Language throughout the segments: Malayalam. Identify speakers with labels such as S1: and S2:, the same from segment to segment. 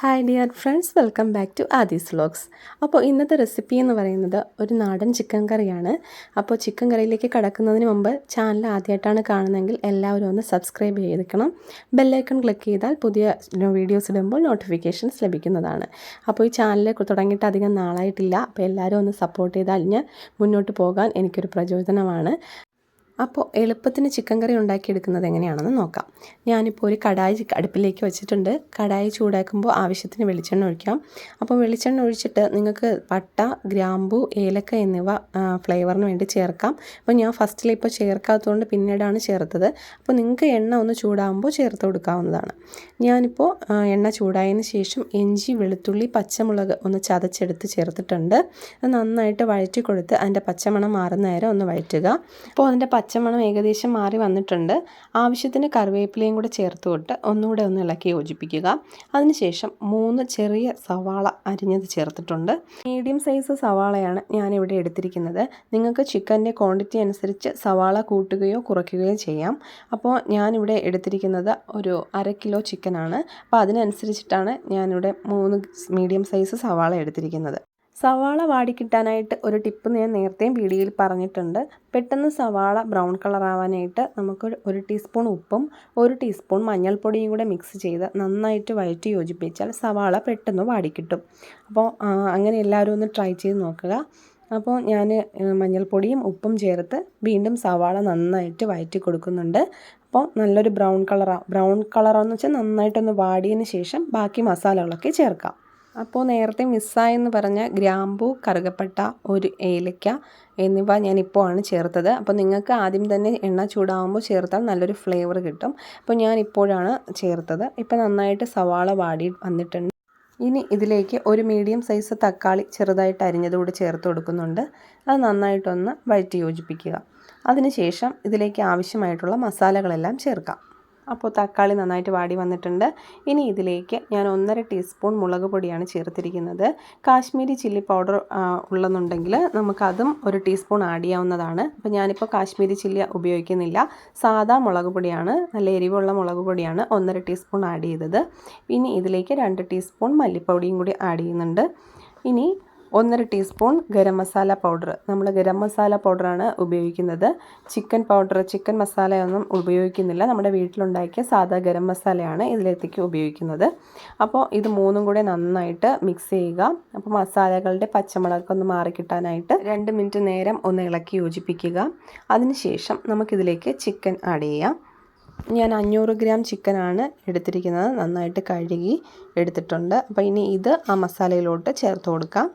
S1: Hi dear friends welcome back to Aadi's vlogs അപ്പോൾ ഇന്നത്തെ റെസിപ്പി എന്ന് പറയുന്നത് ഒരു നാടൻ ചിക്കൻ കറിയാണ്. അപ്പോൾ ചിക്കൻ കറിയിലേക്ക് കടക്കുന്നതിന് മുമ്പ് ചാനൽ ആദ്യമായിട്ടാണ് കാണുന്നതെങ്കിൽ എല്ലാവരും ഒന്ന് സബ്സ്ക്രൈബ് ചെയ്തിരിക്കണം. ബെല്ലൈക്കൺ ക്ലിക്ക് ചെയ്താൽ പുതിയ വീഡിയോസ് ഇടുമ്പോൾ നോട്ടിഫിക്കേഷൻസ് ലഭിക്കുന്നതാണ്. അപ്പോൾ ഈ ചാനൽ തുടങ്ങിയിട്ട് അധികം നാളായിട്ടില്ല. അപ്പോൾ എല്ലാവരും ഒന്ന് സപ്പോർട്ട് ചെയ്താൽ ഞാൻ മുന്നോട്ട് പോകാൻ എനിക്കൊരു പ്രചോദനമാണ്. അപ്പോൾ എളുപ്പത്തിന് ചിക്കൻ കറി ഉണ്ടാക്കിയെടുക്കുന്നത് എങ്ങനെയാണെന്ന് നോക്കാം. ഞാനിപ്പോൾ ഒരു കടായി അടുപ്പിലേക്ക് വെച്ചിട്ടുണ്ട്. കടായി ചൂടാക്കുമ്പോൾ ആവശ്യത്തിന് വെളിച്ചെണ്ണ ഒഴിക്കാം. അപ്പോൾ വെളിച്ചെണ്ണ ഒഴിച്ചിട്ട് നിങ്ങൾക്ക് പട്ട ഗ്രാമ്പു ഏലക്ക എന്നിവ ഫ്ലേവറിന് വേണ്ടി ചേർക്കാം. അപ്പോൾ ഞാൻ ഫസ്റ്റിൽ ഇപ്പോൾ ചേർക്കാത്തതുകൊണ്ട് പിന്നീടാണ് ചേർത്തത്. അപ്പോൾ നിങ്ങൾക്ക് എണ്ണ ഒന്ന് ചൂടാകുമ്പോൾ ചേർത്ത് കൊടുക്കാവുന്നതാണ്. ഞാനിപ്പോൾ എണ്ണ ചൂടായതിന് ശേഷം ഇഞ്ചി വെളുത്തുള്ളി പച്ചമുളക് ഒന്ന് ചതച്ചെടുത്ത് ചേർത്തിട്ടുണ്ട്. അത് നന്നായിട്ട് വഴറ്റി കൊടുത്ത് അതിന്റെ പച്ചമണം മാറുന്ന നേരം ഒന്ന് വഴറ്റുക. അപ്പോൾ അതിന്റെ പച്ചമണം ഏകദേശം മാറി വന്നിട്ടുണ്ട്. ആവശ്യത്തിന് കറിവേപ്പിലയും കൂടെ ചേർത്ത് തൊട്ട് ഒന്നുകൂടെ ഒന്ന് ഇളക്കി യോജിപ്പിക്കുക. അതിനുശേഷം മൂന്ന് ചെറിയ സവാള അരിഞ്ഞത് ചേർത്തിട്ടുണ്ട്. മീഡിയം സൈസ് സവാളയാണ് ഞാനിവിടെ എടുത്തിരിക്കുന്നത്. നിങ്ങൾക്ക് ചിക്കന്റെ ക്വാണ്ടിറ്റി അനുസരിച്ച് സവാള കൂട്ടുകയോ കുറയ്ക്കുകയോ ചെയ്യാം. അപ്പോൾ ഞാനിവിടെ എടുത്തിരിക്കുന്നത് ഒരു അര കിലോ ചിക്കനാണ്. അപ്പോൾ അതിനനുസരിച്ചിട്ടാണ് ഞാനിവിടെ മൂന്ന് മീഡിയം സൈസ് സവാള എടുത്തിരിക്കുന്നത്. സവാള വാടിക്കിട്ടാനായിട്ട് ഒരു ടിപ്പ് ഞാൻ നേരത്തെയും വീഡിയോയിൽ പറഞ്ഞിട്ടുണ്ട്. പെട്ടെന്ന് സവാള ബ്രൗൺ കളർ ആവാനായിട്ട് നമുക്ക് ഒരു ടീസ്പൂൺ ഉപ്പും ഒരു ടീസ്പൂൺ മഞ്ഞൾപ്പൊടിയും കൂടെ മിക്സ് ചെയ്ത് നന്നായിട്ട് വഴറ്റി യോജിപ്പിച്ചാൽ സവാള പെട്ടെന്ന് വാടിക്കിട്ടും അപ്പോൾ അങ്ങനെ എല്ലാവരും ഒന്ന് ട്രൈ ചെയ്ത് നോക്കുക. അപ്പോൾ ഞാൻ മഞ്ഞൾപ്പൊടിയും ഉപ്പും ചേർത്ത് വീണ്ടും സവാള നന്നായിട്ട് വഴറ്റി കൊടുക്കുന്നുണ്ട്. അപ്പോൾ നല്ലൊരു ബ്രൗൺ കളറാണ് ബ്രൗൺ കളറാണെന്ന് വെച്ചാൽ നന്നായിട്ടൊന്ന് വാടിയതിന് ശേഷം ബാക്കി മസാലകളൊക്കെ ചേർക്കാം. അപ്പോൾ നേരത്തെ മിസ്സായെന്ന് പറഞ്ഞ ഗ്രാമ്പു കറുകപ്പട്ട ഒരു ഏലക്ക എന്നിവ ഞാനിപ്പോൾ ആണ് ചേർത്തത്. അപ്പോൾ നിങ്ങൾക്ക് ആദ്യം തന്നെ എണ്ണ ചൂടാകുമ്പോൾ ചേർത്താൽ നല്ലൊരു ഫ്ലേവർ കിട്ടും. അപ്പോൾ ഞാൻ ഇപ്പോഴാണ് ചേർത്തത്. ഇപ്പോൾ നന്നായിട്ട് സവാള വാടി വന്നിട്ടുണ്ട്. ഇനി ഇതിലേക്ക് ഒരു മീഡിയം സൈസ് തക്കാളി ചെറുതായിട്ട് അരിഞ്ഞതുകൂടി ചേർത്ത് കൊടുക്കുന്നുണ്ട്. അത് നന്നായിട്ടൊന്ന് വഴറ്റി യോജിപ്പിക്കുക. അതിനുശേഷം ഇതിലേക്ക് ആവശ്യമായിട്ടുള്ള മസാലകളെല്ലാം ചേർക്കാം. അപ്പോൾ തക്കാളി നന്നായിട്ട് വാടി വന്നിട്ടുണ്ട്. ഇനി ഇതിലേക്ക് ഞാൻ ഒന്നര ടീസ്പൂൺ മുളക് പൊടിയാണ് ചേർത്തിരിക്കുന്നത്. കാശ്മീരി ചില്ലി പൗഡർ ഉള്ളെന്നുണ്ടെങ്കിൽ നമുക്കതും ഒരു ടീസ്പൂൺ ആഡ് ചെയ്യാവുന്നതാണ്. അപ്പോൾ ഞാനിപ്പോൾ കാശ്മീരി ചില്ലി ഉപയോഗിക്കുന്നില്ല. സാധാ മുളക് പൊടിയാണ് നല്ല എരിവുള്ള മുളക് പൊടിയാണ് ഒന്നര ടീസ്പൂൺ ആഡ് ചെയ്തത്. ഇനി ഇതിലേക്ക് രണ്ട് ടീസ്പൂൺ മല്ലിപ്പൊടിയും കൂടി ആഡ് ചെയ്യുന്നുണ്ട്. ഇനി ഒന്നര ടീസ്പൂൺ ഗരം മസാല പൗഡർ. നമ്മൾ ഗരം മസാല പൗഡറാണ് ഉപയോഗിക്കുന്നത്. ചിക്കൻ പൗഡർ ചിക്കൻ മസാലയൊന്നും ഉപയോഗിക്കുന്നില്ല. നമ്മുടെ വീട്ടിലുണ്ടാക്കിയ സാധാ ഗരം മസാലയാണ് ഇതിലേക്ക് ഉപയോഗിക്കുന്നത്. അപ്പോൾ ഇത് മൂന്നും കൂടെ നന്നായിട്ട് മിക്സ് ചെയ്യുക. അപ്പോൾ മസാലകളുടെ പച്ചമുളകൊക്കെ ഒന്ന് മാറിക്കിട്ടാനായിട്ട് രണ്ട് മിനിറ്റ് നേരം ഒന്ന് ഇളക്കി യോജിപ്പിക്കുക. അതിനുശേഷം നമുക്കിതിലേക്ക് ചിക്കൻ ആഡ് ചെയ്യാം. ഞാൻ അഞ്ഞൂറ് ഗ്രാം ചിക്കനാണ് എടുത്തിരിക്കുന്നത്. നന്നായിട്ട് കഴുകി എടുത്തിട്ടുണ്ട്. അപ്പോൾ ഇനി ഇത് ആ മസാലയിലോട്ട് ചേർത്ത് കൊടുക്കാം.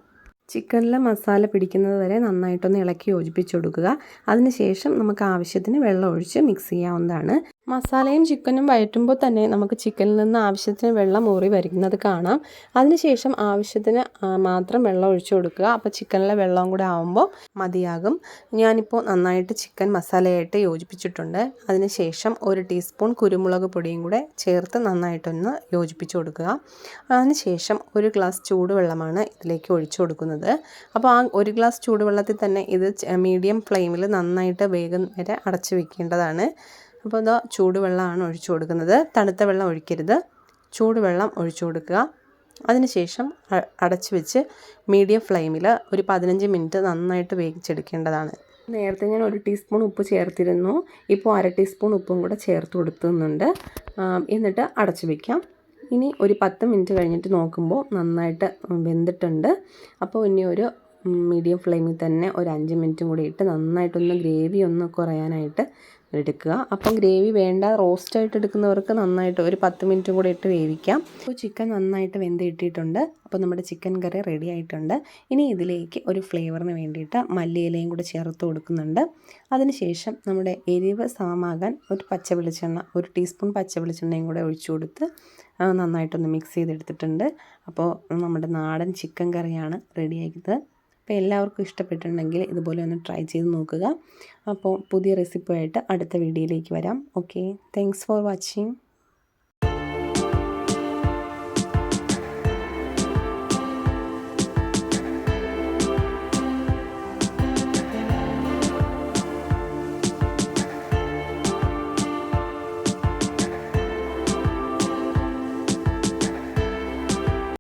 S1: ചിക്കനിലെ മസാല പിടിക്കുന്നത് വരെ നന്നായിട്ടൊന്ന് ഇളക്കി യോജിപ്പിച്ച് കൊടുക്കുക. അതിനുശേഷം നമുക്ക് ആവശ്യത്തിന് വെള്ളം ഒഴിച്ച് മിക്സ് ചെയ്യാവുന്നതാണ്. മസാലയും ചിക്കനും വഴറ്റുമ്പോൾ തന്നെ നമുക്ക് ചിക്കനിൽ നിന്ന് ആവശ്യത്തിന് വെള്ളം ഊറി വരുന്നത് കാണാം. അതിനുശേഷം ആവശ്യത്തിന് മാത്രം വെള്ളം ഒഴിച്ചു കൊടുക്കുക. അപ്പോൾ ചിക്കനിലെ വെള്ളം കൂടെ ആവുമ്പോൾ മതിയാകും. ഞാനിപ്പോൾ നന്നായിട്ട് ചിക്കൻ മസാലയായിട്ട് യോജിപ്പിച്ചിട്ടുണ്ട്. അതിനുശേഷം ഒരു ടീസ്പൂൺ കുരുമുളക് പൊടിയും കൂടെ ചേർത്ത് നന്നായിട്ടൊന്ന് യോജിപ്പിച്ചു കൊടുക്കുക. അതിനുശേഷം ഒരു ഗ്ലാസ് ചൂടുവെള്ളമാണ് ഇതിലേക്ക് ഒഴിച്ചു കൊടുക്കുന്നത്. അപ്പോൾ ആ ഒരു ഗ്ലാസ് ചൂടുവെള്ളത്തിൽ തന്നെ ഇത് മീഡിയം ഫ്ലെയിമിൽ നന്നായിട്ട് വേഗം വരെ അടച്ചു വെക്കേണ്ടതാണ്. അപ്പോൾ ഇതാ ചൂടുവെള്ളമാണ് ഒഴിച്ചു കൊടുക്കുന്നത്. തണുത്ത വെള്ളം ഒഴിക്കരുത്. ചൂടുവെള്ളം ഒഴിച്ചു കൊടുക്കുക. അതിനുശേഷം അടച്ചു വെച്ച് മീഡിയം ഫ്ലെയിമിൽ ഒരു പതിനഞ്ച് മിനിറ്റ് നന്നായിട്ട് വേവിച്ചെടുക്കേണ്ടതാണ്. നേരത്തെ ഞാൻ ഒരു ടീസ്പൂൺ ഉപ്പ് ചേർത്തിരുന്നു. ഇപ്പോൾ അര ടീസ്പൂൺ ഉപ്പും കൂടെ ചേർത്ത് കൊടുത്തുന്നുണ്ട് എന്നിട്ട് അടച്ചു വയ്ക്കാം ഇനി ഒരു പത്ത് മിനിറ്റ് കഴിഞ്ഞിട്ട് നോക്കുമ്പോൾ നന്നായിട്ട് വെന്തിട്ടുണ്ട്. അപ്പോൾ ഇനി ഒരു മീഡിയം ഫ്ലെയിമിൽ തന്നെ ഒരു അഞ്ച് മിനിറ്റും കൂടി ഇട്ട് നന്നായിട്ടൊന്ന് ഗ്രേവി ഒന്ന് കുറയാനായിട്ട് എടുക്കുക. അപ്പം ഗ്രേവി വേണ്ട റോസ്റ്റ് ആയിട്ട് എടുക്കുന്നവർക്ക് നന്നായിട്ട് ഒരു പത്ത് മിനിറ്റും കൂടി ഇട്ട് വേവിക്കാം. അപ്പോൾ ചിക്കൻ നന്നായിട്ട് വെന്ത് ഇട്ടിട്ടുണ്ട് അപ്പോൾ നമ്മുടെ ചിക്കൻ കറി റെഡി ആയിട്ടുണ്ട്. ഇനി ഇതിലേക്ക് ഒരു ഫ്ലേവറിന് വേണ്ടിയിട്ട് മല്ലിയിലയും കൂടി ചേർത്ത് കൊടുക്കുന്നുണ്ട്. അതിനുശേഷം നമ്മുടെ എരിവ് സമമാകാൻ ഒരു പച്ച വെളിച്ചെണ്ണ ഒരു ടീസ്പൂൺ പച്ച വെളിച്ചെണ്ണയും കൂടെ ഒഴിച്ചു കൊടുത്ത് നന്നായിട്ടൊന്ന് മിക്സ് ചെയ്തെടുത്തിട്ടുണ്ട്. അപ്പോൾ നമ്മുടെ നാടൻ ചിക്കൻ കറിയാണ് റെഡിയാക്കിയത് അപ്പോൾ എല്ലാവർക്കും ഇഷ്ടപ്പെട്ടിട്ടുണ്ടെങ്കിൽ ഇതുപോലെ ഒന്ന് ട്രൈ ചെയ്ത് നോക്കുക. അപ്പോൾ പുതിയ റെസിപ്പിയായിട്ട് അടുത്ത വീഡിയോയിലേക്ക് വരാം. Okay thanks for watching